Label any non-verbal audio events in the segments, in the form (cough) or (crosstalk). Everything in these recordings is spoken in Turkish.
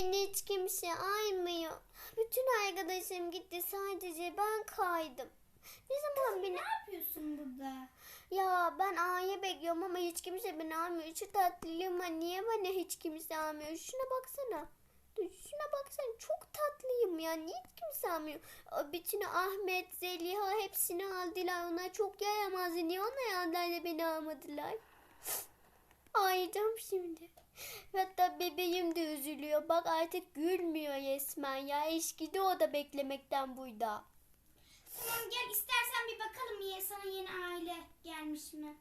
Beni hiç kimse aymıyor. Bütün arkadaşım gitti sadece ben kaydım. Ne zaman beni... Ne yapıyorsun burada? Ya ben A'yı bekliyorum ama hiç kimse beni almıyor. Şu tatlılığıma niye bana hiç kimse almıyor? Şuna baksana. Şuna baksana çok tatlıyım ya. Niye hiç kimse almıyor? Bütün Ahmet, Zeliha hepsini aldılar. Onlar çok yaramazdı. Niye onlar aldılar da beni almadılar? Ağlayacağım şimdi. Hatta bebeğim de üzülüyor. Bak artık gülmüyor resmen ya. Eşkidi o da beklemekten buyda. Tamam gel istersen bir bakalım ya sana yeni aile gelmiş mi?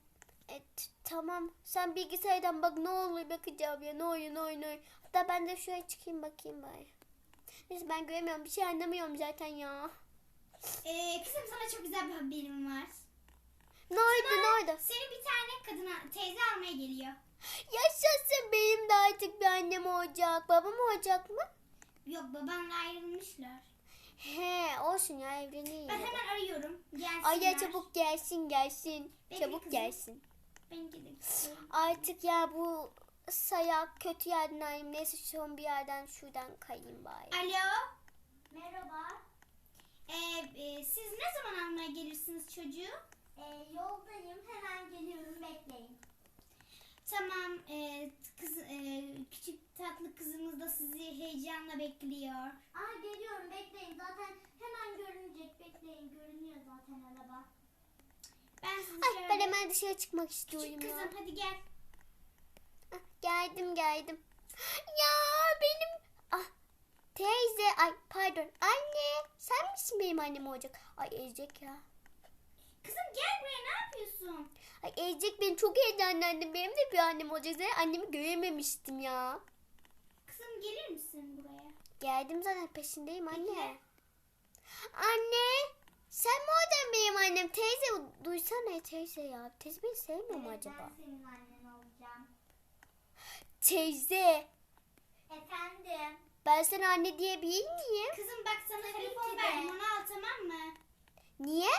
E, t- tamam. Sen bilgisayardan bak ne olur bakacağım ya. Ne oyun ne oyun oyun. Hatta ben de şuraya çıkayım bakayım bari. Neyse ben göremiyorum. Bir şey anlamıyorum zaten ya. Ee, kızım sana çok güzel bir haberim var. Ne oldu ne oldu? Seni bir tane kadına teyze almaya geliyor. Yaşasın benim de artık bir annem olacak. Babam olacak mı? Yok babanla ayrılmışlar. He olsun ya evlenelim. Ben hemen arıyorum. Gelsinler. Ay ya çabuk gelsin gelsin. Bekle çabuk kızım. gelsin. Ben gidip. Artık ya bu sayak kötü yerden alayım. Neyse son bir yerden şuradan kayayım bari. Alo. Merhaba. Ee, e, siz ne zaman almaya gelirsiniz çocuğu? Ee, yoldayım. Hemen geliyorum. Bekleyin. Tamam. e, kız, e, küçük tatlı kızımız da sizi heyecanla bekliyor. Aa geliyorum. Bekleyin. Zaten hemen görünecek. Bekleyin. Görünüyor zaten araba. Ben sizi Ay şöyle- ben hemen dışarı çıkmak istiyorum Küçük ya. kızım hadi gel. Ah, Geldim geldim. Ya benim ah teyze ay pardon anne sen misin benim annem olacak? Ay ezecek ya. Kızım gel buraya ne yapıyorsun? Ay ezecek beni çok heyecanlandım. Benim de bir annem olacak. Zaten annemi görememiştim ya. Kızım gelir misin buraya? Geldim zaten peşindeyim anne. Anne sen mi olacaksın benim annem? Teyze duysana teyze ya. Teyze beni sevmiyor mu Evet, acaba? Ben senin annen olacağım. Teyze Efendim. ben sana anne diyebilir miyim? Kızım bak sana Tabii telefon verdim onu al tamam mı? Niye?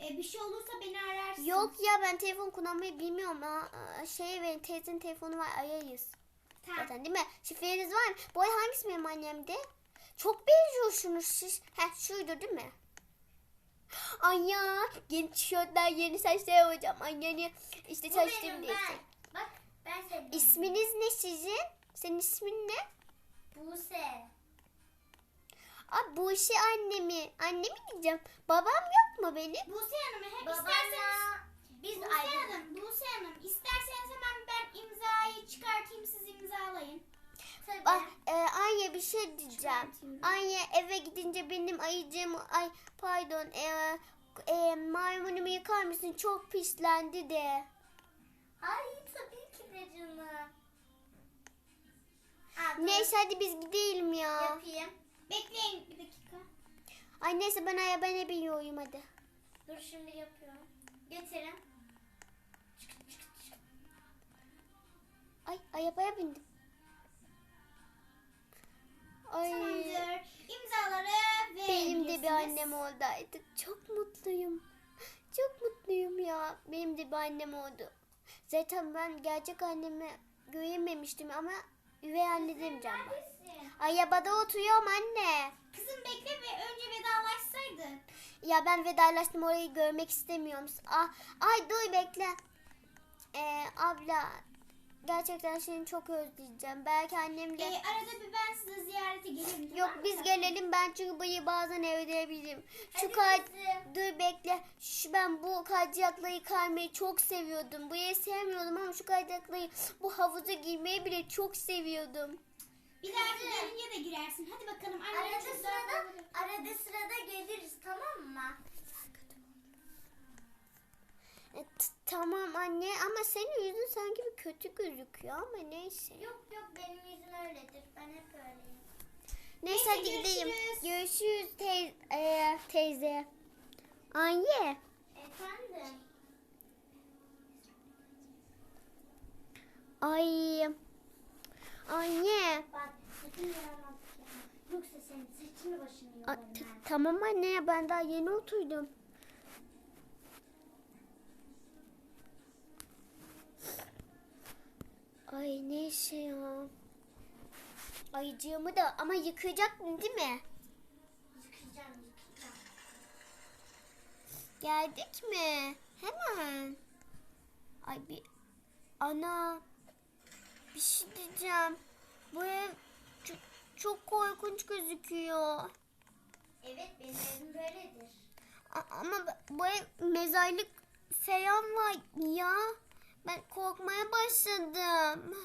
E, bir şey olursa beni ararsın. Yok ya ben telefon kullanmayı bilmiyorum. Ha, Aa, şey verin teyzenin telefonu var arayız. Tamam. Zaten değil mi? Şifreniz var mı? Bu ay hangisi benim annemde? Çok benziyorsunuz siz. Ha şuydu değil mi? Ay ya yeni tişörtler yeni saçlar olacağım. Ay yeni işte Bu benim diye. ben. Bak ben senin. İsminiz ne sizin? Senin ismin ne? Buse. Aa bu işi annemi. Annemi diyeceğim. Babam yok mu benim? Buse Hanım hep isterseniz... Babanla biz Buse ayrıldık. Hanım, Buse Hanım isterseniz hemen ben imzayı çıkartayım siz imzalayın. Tabii. Bak e, Anya bir şey diyeceğim. Anya eve gidince benim ayıcığım ay pardon e, e, maymunumu yıkar mısın? Çok pislendi de. Ay tabii ki de canım. Aa, Neyse hadi biz gidelim ya. Yapayım. Bekleyin bir dakika. Ay neyse ben arabaya biniyorum hadi. Dur şimdi yapıyorum. Getirin. Ay arabaya bindim. Ay Tamamdır. İmzaları ve benim de bir annem oldu artık. Çok mutluyum. Çok mutluyum ya. Benim de bir annem oldu. Zaten ben gerçek annemi görememiştim ama üvey anne demeyeceğim ben. Arabada oturuyorum anne. Kızım bekle ve önce vedalaşsaydın. Ya ben vedalaştım orayı görmek istemiyorum. Ah, ay dur bekle. Ee, abla gerçekten seni çok özleyeceğim. Belki annemle... Ee, arada bir ben size ziyarete gelirim. Yok biz gelelim ben çünkü bayı bazen evleyebilirim. Şu kay... Dur bekle. Şu ben bu kaydırakları kaymayı çok seviyordum. Burayı sevmiyordum ama şu kaydırakları bu havuza girmeyi bile çok seviyordum. Bir dahaki gelince de girersin. Hadi bakalım. Arada sırada, arada sırada geliriz tamam mı? E, tamam anne ama senin yüzün sanki bir kötü gözüküyor ama neyse. Yok yok benim yüzüm öyledir. Ben hep öyleyim. Neyse Neyse, hadi gideyim. görüşürüz. Görüşürüz tey- e, teyze. Anne. Efendim? Ay. Anne. Bak sakın yaramazlık yapma. Senin saçını başını A- t- tamam anne ya ben daha yeni oturdum. Ay neyse ya. Ayıcığımı da ama yıkayacaktın değil mi? Yıkayacağım yıkayacağım. Geldik mi? Hemen. Ay bir ana bir şey diyeceğim. Bu ev çok, korkunç gözüküyor. Evet benim evim böyledir. A- ama bu ev mezarlık falan var ya. Ben korkmaya başladım.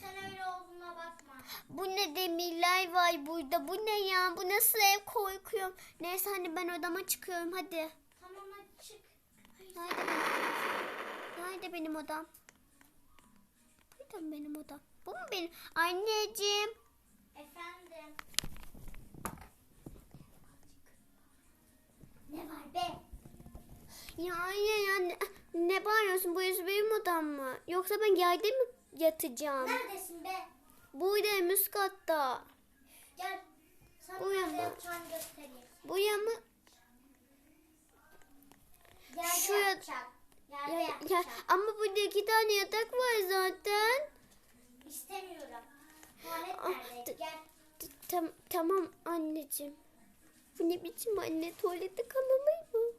Sen öyle olduğuna bakma. Bu ne demirler var burada. Bu ne ya? Bu nasıl ev korkuyorum. Neyse hani ben odama çıkıyorum hadi. Tamam hadi çık. Nerede benim, Nerede benim odam? Burada mı benim odam? Bu mu benim? Anneciğim. Efendim. Ne var be? Ya anne ya ne, ne bağırıyorsun? Burası benim odam mı? Yoksa ben yerde mi yatacağım? Neredesin be? Buradayım üst katta. Gel. Sana nerede bak. yapacağını göstereyim. Buraya mı? Yerde Şuraya- yapacak. Yerde Ya, ya, ama burada iki tane yatak var zaten. İstemiyorum. Tuvalet Ah, nerede? Gel. Tam, tamam anneciğim. Bu ne biçim anne? Tuvalette kalamayı mı?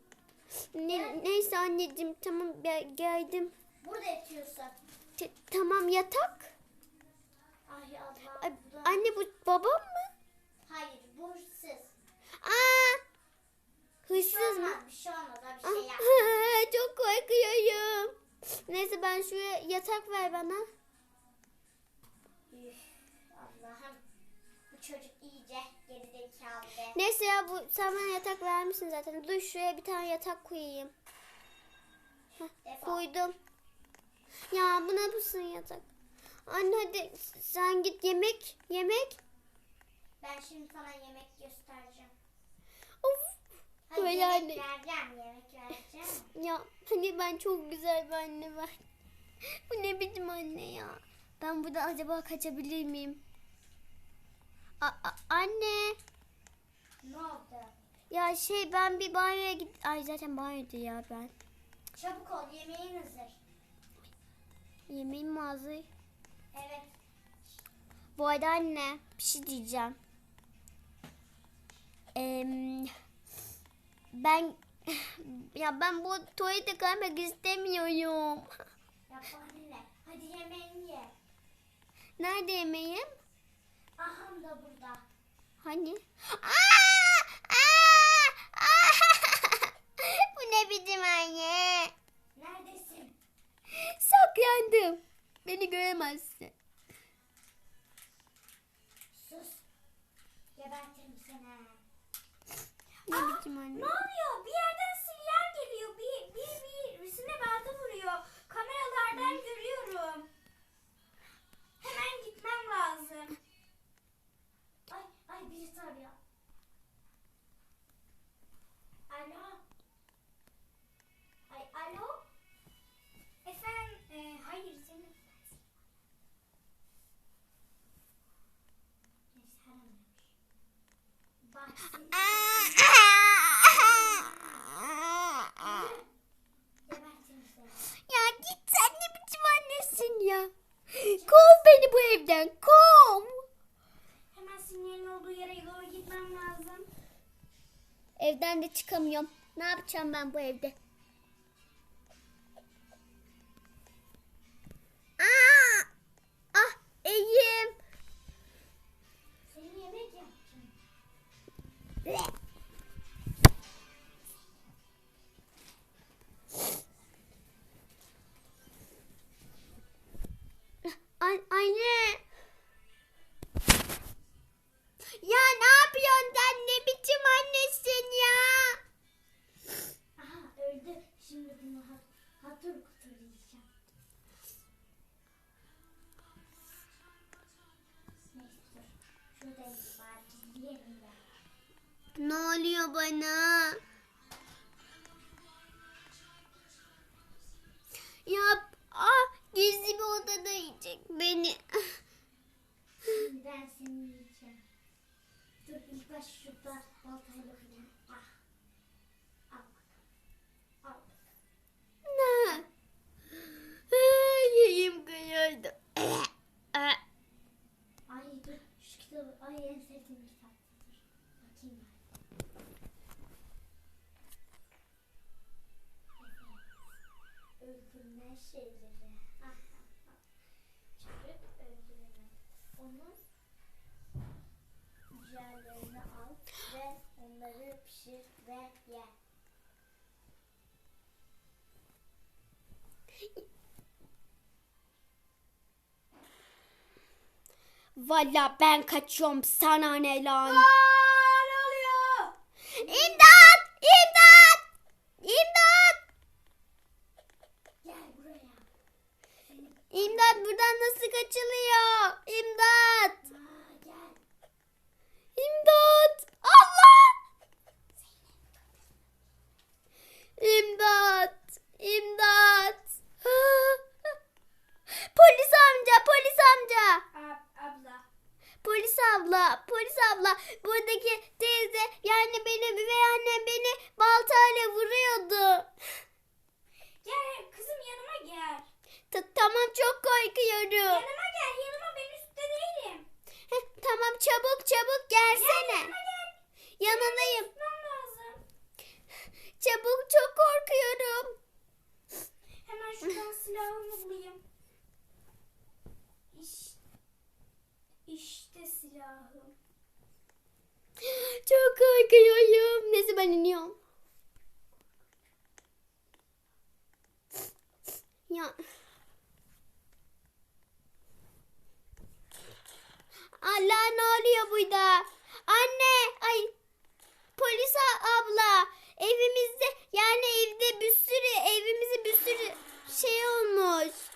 Ne, neyse anneciğim tamam gel- geldim. Burada yatıyorsun. T- tamam yatak. Ay Allah. Ay, anne bu babam mı? Hayır bu hırsız. Aa! Bir şey Hırsız mı? olmaz. Bir şey olmaz. ha, Bir Ah, şey yap. (laughs) Çok korkuyorum. Neyse ben şuraya yatak ver bana. Allah'ım. Bu çocuk iyice gerizekalı be. Neyse ya bu sen bana yatak vermişsin zaten. Dur şuraya bir tane yatak koyayım. Defol. Koydum. Ya bu ne yapıyorsun yatak? Anne hadi sen git yemek yemek. Ben şimdi sana yemek göstereceğim. Of. Hayır Böyle yemek anne. vereceğim. Yemek vereceğim. (laughs) Ya hani ben çok güzel bir anne var. Bu ne biçim anne ya. Ben burada acaba kaçabilir miyim? A- anne. ne oldu? Ya şey ben bir banyoya git. Ay zaten banyoda ya ben. Çabuk ol yemeğin hazır. Yemeğim mi hazır? Evet. Bu arada anne bir şey diyeceğim. Em, ben ya ben bu tuvalete kalmak istemiyorum. Yapma anne. Hadi yemeğini ye. Nerede yemeğim? Aham da burada. Hani? Aa! Aa! (laughs) Aa! bu ne biçim anne? Neredesin? Saklandım. Beni göremezsin. Sus. Gebertirim seni. Ne biçim anne? Ne oluyor? Bir yerden Ya git sen ne biçim annesin ya. Kov beni bu evden kov. Hemen sinyalin olduğu yere doğru gitmem lazım. Evden de çıkamıyorum. Ne yapacağım ben bu evde? Ne oluyor bana? Ya ah gizli bir odada yiyecek beni. Ben seni yiyeceğim. Dur ilk baş şurada baltayla kırayım. Ah. Al bakalım. Al bakalım. Ne? Yiyeyim kayıyordu. Ay dur. Şu İşte bu. Ay en sevdiğim kitaptır. Bakayım ben. Evet. Öldürme şeyleri. Ha, ha, ha. Çocuk öldüremez. Onun ciğerlerini al ve onları pişir ve ye. Valla ben kaçıyorum sana ne lan. Aa, ne oluyor? İmdat! İmdat! İmdat! Gel buraya. İmdat buradan nasıl kaçılıyor? İmdat! Aa, gel. İmdat! Allah! İmdat! İmdat! polis amca, polis amca. Ab- abla. Polis abla, polis abla. Buradaki teyze yani benim üvey annem beni baltayla vuruyordu. Gel kızım yanıma gel. Ta- tamam çok korkuyorum. Yanıma gel yanıma ben üstte değilim. Heh, tamam çabuk çabuk Gel gelsene. yanıma gel. Yanındayım. Gitmem lazım. Çabuk çok korkuyorum. Hemen şuradan silahımı bulayım. İş, işte silahım. Çok korkuyorum. Neyse ben iniyorum. Ya. Allah ne oluyor burada? Anne, ay polis abla evimizde yani evde bir sürü evimize bir sürü şey olmuş.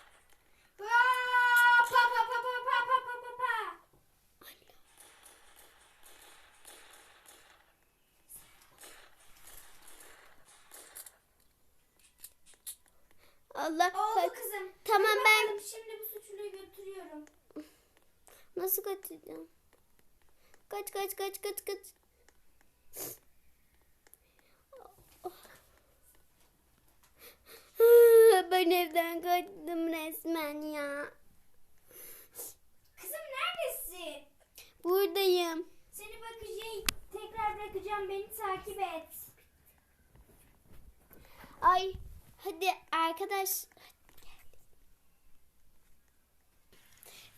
Allah Oldu kaç- kızım. Tamam, ben- bakalım, Şimdi bu suçluyu götürüyorum. Nasıl kaçacağım? Kaç kaç kaç kaç kaç. Ben evden kaçtım resmen ya. Kızım neredesin? Buradayım. Seni bakıcıya tekrar bırakacağım. Beni takip et. Ay hadi arkadaş.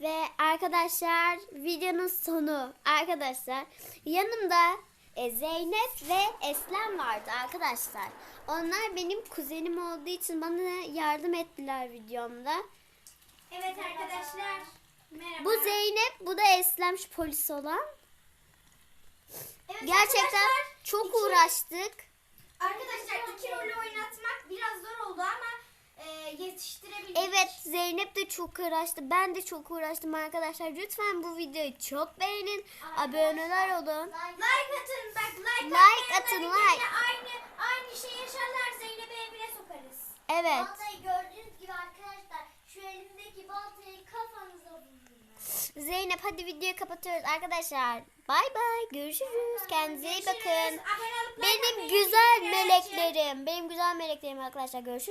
Ve arkadaşlar videonun sonu. Arkadaşlar yanımda e, Zeynep ve Eslem vardı arkadaşlar. Onlar benim kuzenim olduğu için bana yardım ettiler videomda. Evet arkadaşlar. Merhaba. Bu Zeynep, bu da Eslem şu polis olan. Evet Gerçekten çok iki- uğraştık. Arkadaşlar iki rolü oynatmak biraz zor oldu ama e. Evet Zeynep de çok uğraştı. Ben de çok uğraştım arkadaşlar. Lütfen bu videoyu çok beğenin. Aboneler olun. Like atın bak like, Like atın, benimle like. Aynı aynı şey yaşarlar Zeynep'i evine sokarız. Evet. Baltayı gördüğünüz gibi arkadaşlar şu elimdeki baltayı kafanıza vurun. Zeynep hadi videoyu kapatıyoruz arkadaşlar. Bay bay. Görüşürüz. Kendinize iyi bakın. Abone olup like Benim atmayı güzel unutmayın. meleklerim. Benim güzel meleklerim arkadaşlar. Görüşürüz.